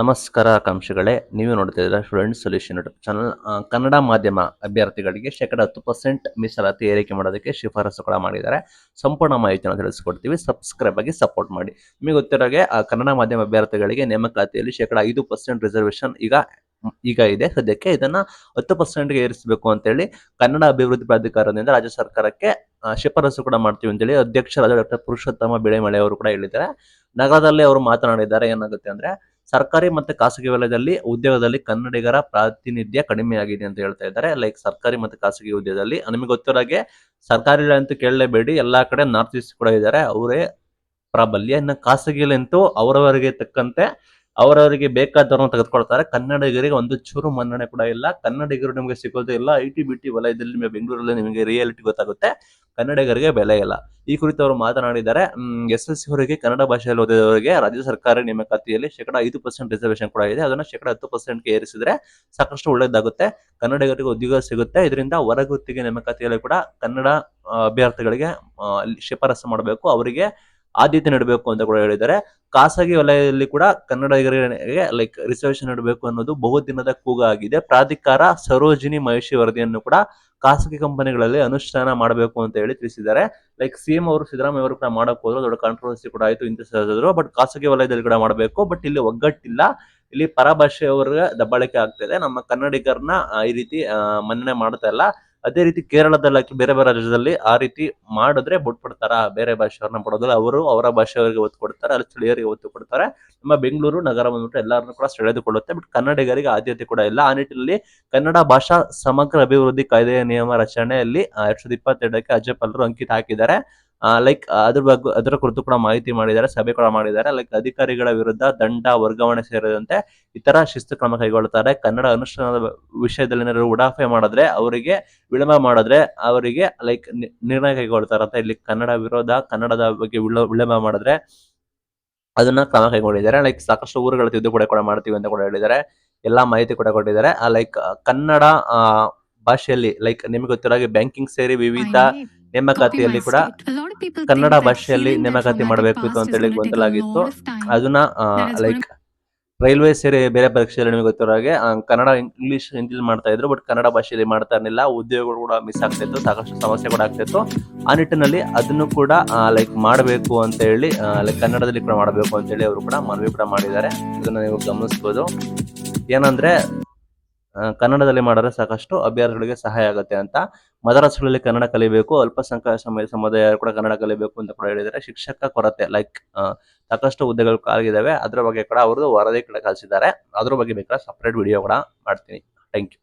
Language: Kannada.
ನಮಸ್ಕಾರ ಆಕಾಂಕ್ಷಿಗಳೇ, ನೀವು ನೋಡ್ತಿದ್ದೀರಾ ಸ್ಟೂಡೆಂಟ್ ಸೊಲ್ಯೂಷನ್ ಚಾನಲ್ ಕನ್ನಡ ಮಾಧ್ಯಮ ಅಭ್ಯರ್ಥಿಗಳಿಗೆ ಶೇಕಡ ಹತ್ತು ಪರ್ಸೆಂಟ್ ಮೀಸಲಾತಿ ಏರಿಕೆ ಮಾಡೋದಕ್ಕೆ ಶಿಫಾರಸು ಕೂಡ ಮಾಡಿದ್ದಾರೆ. ಸಂಪೂರ್ಣ ಮಾಹಿತಿಯನ್ನು ತಿಳಿಸ್ಕೊಡ್ತೀವಿ. ಸಬ್ಸ್ಕ್ರೈಬ್ ಆಗಿ ಸಪೋರ್ಟ್ ಮಾಡಿ. ನಿಮಗೆ ಗೊತ್ತಿರೋಗೆ ಕನ್ನಡ ಮಾಧ್ಯಮ ಅಭ್ಯರ್ಥಿಗಳಿಗೆ ನೇಮಕಾತಿಯಲ್ಲಿ ಶೇಕಡ ಐದು ಪರ್ಸೆಂಟ್ ರಿಸರ್ವೇಷನ್ ಈಗ ಈಗ ಇದೆ. ಸದ್ಯಕ್ಕೆ ಇದನ್ನ ಹತ್ತು ಪರ್ಸೆಂಟ್ಗೆ ಏರಿಸಬೇಕು ಅಂತೇಳಿ ಕನ್ನಡ ಅಭಿವೃದ್ಧಿ ಪ್ರಾಧಿಕಾರದಿಂದ ರಾಜ್ಯ ಸರ್ಕಾರಕ್ಕೆ ಶಿಫಾರಸು ಕೂಡ ಮಾಡ್ತೀವಿ ಅಂತೇಳಿ ಅಧ್ಯಕ್ಷರಾದ ಡಾಕ್ಟರ್ ಪುರುಷೋತ್ತಮ ಬಿಳೆಮಳೆ ಅವರು ಕೂಡ ಹೇಳಿದ್ದಾರೆ. ನಗರದಲ್ಲಿ ಅವರು ಮಾತನಾಡಿದ್ದಾರೆ. ಏನಾಗುತ್ತೆ ಅಂದ್ರೆ ಸರ್ಕಾರಿ ಮತ್ತು ಖಾಸಗಿ ವಲಯದಲ್ಲಿ ಉದ್ಯೋಗದಲ್ಲಿ ಕನ್ನಡಿಗರ ಪ್ರಾತಿನಿಧ್ಯ ಕಡಿಮೆ ಆಗಿದೆ ಅಂತ ಹೇಳ್ತಾ ಇದ್ದಾರೆ. ಲೈಕ್ ಸರ್ಕಾರಿ ಮತ್ತು ಖಾಸಗಿ ಉದ್ಯೋಗದಲ್ಲಿ, ನಿಮಗೆ ಗೊತ್ತಿರೋಗೆ ಸರ್ಕಾರಿ ಅಂತೂ ಕೇಳಲೇಬೇಡಿ. ಎಲ್ಲಾ ಕಡೆ ನಾರ್ತ್ ಈಸ್ಟ್ ಕೂಡ ಇದ್ದಾರೆ. ಅವರೇ ಪ್ರಾಬಲ್ಯ. ಇನ್ನು ಖಾಸಗಿಲಂತೂ ಅವರವರಿಗೆ ತಕ್ಕಂತೆ ಅವರವರಿಗೆ ಬೇಕಾದವ್ರನ್ನ ತೆಗೆದುಕೊಳ್ತಾರೆ. ಕನ್ನಡಿಗರಿಗೆ ಒಂದು ಚೂರು ಮನ್ನಣೆ ಕೂಡ ಇಲ್ಲ. ಕನ್ನಡಿಗರು ನಿಮಗೆ ಸಿಗೋದೇ ಇಲ್ಲ. ಐ ಟಿ, ಬಿ ಟಿ ವಲಯದಲ್ಲಿ ನಿಮಗೆ ಬೆಂಗಳೂರಲ್ಲಿ ನಿಮಗೆ ರಿಯಾಲಿಟಿ ಗೊತ್ತಾಗುತ್ತೆ. ಕನ್ನಡಿಗರಿಗೆ ಬೆಲೆ ಇಲ್ಲ. ಈ ಕುರಿತು ಅವರು ಮಾತನಾಡಿದ್ದಾರೆ. ಎಸ್ ಎಸ್ ಸಿ ಅವರಿಗೆ, ಕನ್ನಡ ಭಾಷೆಯಲ್ಲಿ ಓದಿದವರಿಗೆ ರಾಜ್ಯ ಸರ್ಕಾರ ನೇಮಕಾತಿಯಲ್ಲಿ ಶೇಕಡ ಐದು ಪರ್ಸೆಂಟ್ ರಿಸರ್ವೇಶನ್ ಕೂಡ ಇದೆ. ಅದನ್ನ ಶೇಕಡ ಹತ್ತು ಪರ್ಸೆಂಟ್ಗೆ ಏರಿಸಿದ್ರೆ ಸಾಕಷ್ಟು ಒಳ್ಳೇದಾಗುತ್ತೆ. ಕನ್ನಡಿಗರಿಗೆ ಉದ್ಯೋಗ ಸಿಗುತ್ತೆ. ಇದರಿಂದ ಹೊರಗುತ್ತಿಗೆ ನೇಮಕಾತಿಯಲ್ಲಿ ಕೂಡ ಕನ್ನಡ ಅಭ್ಯರ್ಥಿಗಳಿಗೆ ಶಿಫಾರಸು ಮಾಡಬೇಕು. ಅವರಿಗೆ ಆದ್ಯತೆ ನೀಡಬೇಕು ಅಂತ ಕೂಡ ಹೇಳಿದ್ದಾರೆ. ಖಾಸಗಿ ವಲಯದಲ್ಲಿ ಕೂಡ ಕನ್ನಡಿಗರಿಗೆ ಲೈಕ್ ರಿಸರ್ವೇಶನ್ ನೀಡಬೇಕು ಅನ್ನೋದು ಬಹುದಿನದ ಕೂಗಾಗಿದೆ ಪ್ರಾಧಿಕಾರ ಸರೋಜಿನಿ ಮಹಿಷಿ ವರದಿಯನ್ನು ಕೂಡ ಖಾಸಗಿ ಕಂಪನಿಗಳಲ್ಲಿ ಅನುಷ್ಠಾನ ಮಾಡಬೇಕು ಅಂತ ಹೇಳಿ ತಿಳಿಸಿದ್ದಾರೆ. ಲೈಕ್ ಸಿಎಂ ಅವರು ಸಿದ್ದರಾಮಯ್ಯ ಅವರು ಕೂಡ ಮಾಡಕ್ ಹೋದ್ರು, ದೊಡ್ಡ ಕಾಂಟ್ರವರ್ಸಿ ಕೂಡ ಆಯ್ತು ಇಂತ ಬಟ್ ಖಾಸಗಿ ವಲಯದಲ್ಲಿ ಕೂಡ ಮಾಡಬೇಕು. ಬಟ್ ಇಲ್ಲಿ ಒಗ್ಗಟ್ಟಿಲ್ಲ. ಇಲ್ಲಿ ಪರಭಾಷೆಯವರಿಗೆ ದಬ್ಬಾಳಿಕೆ ಆಗ್ತಿದೆ ನಮ್ಮ ಕನ್ನಡಿಗರನ್ನ ಈ ರೀತಿ ಮನ್ನಣೆ ಮಾಡ್ತಾ ಇಲ್ಲ. ಅದೇ ರೀತಿ ಕೇರಳದಲ್ಲಿ ಬೇರೆ ಬೇರೆ ರಾಜ್ಯದಲ್ಲಿ ಆ ರೀತಿ ಮಾಡಿದ್ರೆ ಬಿಟ್ಬಿಡ್ತಾರ? ಬೇರೆ ಭಾಷೆಯವ್ರನ್ನ ಬಿಡೋದಿಲ್ಲ. ಅವರು ಅವರ ಭಾಷೆಯವರಿಗೆ ಒತ್ತು ಕೊಡ್ತಾರೆ, ಅಲ್ಲಿ ಸ್ಥಳೀಯರಿಗೆ ಒತ್ತು ಕೊಡ್ತಾರೆ. ನಮ್ಮ ಬೆಂಗಳೂರು, ನಗರ ಬಂದ್ಬಿಟ್ಟು ಎಲ್ಲರನ್ನೂ ಕೂಡ ಸೆಳೆದುಕೊಳ್ಳುತ್ತೆ. ಬಟ್ ಕನ್ನಡಿಗರಿಗೆ ಆದ್ಯತೆ ಕೂಡ ಇಲ್ಲ. ಆ ನಿಟ್ಟಿನಲ್ಲಿ ಕನ್ನಡ ಭಾಷಾ ಸಮಗ್ರ ಅಭಿವೃದ್ಧಿ ಕಾಯ್ದೆಯ ನಿಯಮ ರಚನೆಯಲ್ಲಿ ಎರಡ್ ಸಾವಿರದ ಇಪ್ಪತ್ತೆರಡಕ್ಕೆ ಅಜ್ಜಪಲ್ಲರು ಅಂಕಿತ ಹಾಕಿದ್ದಾರೆ. ಲೈಕ್ ಅದ್ರ ಬಗ್ಗೆ ಅದರ ಕುರಿತು ಕೂಡ ಮಾಹಿತಿ ಮಾಡಿದ್ದಾರೆ ಸಭೆ ಕೂಡ ಮಾಡಿದ್ದಾರೆ. ಲೈಕ್ ಅಧಿಕಾರಿಗಳ ವಿರುದ್ಧ ದಂಡ ವರ್ಗಾವಣೆ ಸೇರಿದಂತೆ ಇತರ ಶಿಸ್ತು ಕ್ರಮ ಕೈಗೊಳ್ಳುತ್ತಾರೆ. ಕನ್ನಡ ಅನುಷ್ಠಾನದ ವಿಷಯದಲ್ಲಿ ಏನಾದ್ರು ಉಡಾಫೆ ಮಾಡಿದ್ರೆ ಅವರಿಗೆ ವಿಳಂಬ ಮಾಡಿದ್ರೆ ಅವರಿಗೆ ಲೈಕ್ ನಿರ್ಣಯ ಕೈಗೊಳ್ತಾರೆ ಅಂತ ಇಲ್ಲಿ ಕನ್ನಡ ವಿರೋಧ ಕನ್ನಡದ ಬಗ್ಗೆ ವಿಳ- ವಿಳಂಬ ಮಾಡಿದ್ರೆ ಅದನ್ನ ಕ್ರಮ ಕೈಗೊಂಡಿದ್ದಾರೆ. ಲೈಕ್ ಸಾಕಷ್ಟು ಊರುಗಳ ತಿದ್ದುಪಡಿ ಕೂಡ ಮಾಡ್ತೀವಿ ಅಂತ ಕೂಡ ಹೇಳಿದ್ದಾರೆ. ಎಲ್ಲಾ ಮಾಹಿತಿ ಕೂಡ ಕೊಟ್ಟಿದ್ದಾರೆ. ಲೈಕ್ ಕನ್ನಡ ಆ, ಭಾಷೆಯಲ್ಲಿ ಲೈಕ್ ನಿಮಗೆ ಗೊತ್ತಿರೋ ಹಾಗೆ ಬ್ಯಾಂಕಿಂಗ್ ಸೇರಿ ವಿವಿಧ ನೇಮಕಾತಿಯಲ್ಲಿ ಕೂಡ ಕನ್ನಡ ಭಾಷೆಯಲ್ಲಿ ನೇಮಕಾತಿ ಮಾಡಬೇಕು ಅಂತ ಹೇಳಿ ಗೊತ್ತಲಾಗಿತ್ತು ಆಗಿತ್ತು. ಅದನ್ನ ಲೈಕ್ ರೈಲ್ವೆ ಸೇರಿ ಬೇರೆ ಪರೀಕ್ಷೆಯಲ್ಲಿ ನಿಮಗೆ ಗೊತ್ತಿರೋ ಹಾಗೆ ಕನ್ನಡ ಇಂಗ್ಲಿಷ್ ಹಿಂದಿಲಿ ಮಾಡ್ತಾ ಇದ್ರು ಬಟ್ ಕನ್ನಡ ಭಾಷೆಯಲ್ಲಿ ಮಾಡ್ತಾ ಇರಲಿಲ್ಲ. ಉದ್ಯೋಗಗಳು ಕೂಡ ಮಿಸ್ ಆಗ್ತಿತ್ತು ಸಾಕಷ್ಟು ಸಮಸ್ಯೆ ಕೂಡ ಆಗ್ತಿತ್ತು ಆ ನಿಟ್ಟಿನಲ್ಲಿ ಅದನ್ನು ಕೂಡ ಲೈಕ್ ಮಾಡಬೇಕು ಅಂತ ಹೇಳಿ ಲೈಕ್ ಕನ್ನಡದಲ್ಲಿ ಕೂಡ ಮಾಡಬೇಕು ಅಂತ ಹೇಳಿ ಅವರು ಕೂಡ ಮನವಿ ಕೂಡ ಮಾಡಿದ್ದಾರೆ. ಇದನ್ನ ನೀವು ಗಮನಿಸ್ಬೋದು. ಏನಂದ್ರೆ ಕನ್ನಡದಲ್ಲಿ ಮಾಡಿದ್ರೆ ಸಾಕಷ್ಟು ಅಭ್ಯರ್ಥಿಗಳಿಗೆ ಸಹಾಯ ಆಗುತ್ತೆ ಅಂತ ಮದರಾಸುಗಳಲ್ಲಿ ಕನ್ನಡ ಕಲಿಬೇಕು, ಅಲ್ಪಸಂಖ್ಯಾತ ಸಮಯ ಸಮುದಾಯ ಕೂಡ ಕನ್ನಡ ಕಲಿಬೇಕು ಅಂತ ಕೂಡ ಹೇಳಿದರೆ ಶಿಕ್ಷಕ ಕೊರತೆ ಲೈಕ್ ಸಾಕಷ್ಟು ಹುದ್ದೆಗಳು ಆಗಿದ್ದಾವೆ ಅದರ ಬಗ್ಗೆ ಕೂಡ ಅವರು ವರದಿ ಕೂಡ ಕಲಿಸಿದ್ದಾರೆ ಅದ್ರ ಬಗ್ಗೆ ಬೇಕಾದ್ರೆ ಸಪ್ರೇಟ್ ವಿಡಿಯೋ ಕೂಡ ಮಾಡ್ತೀನಿ. Thank you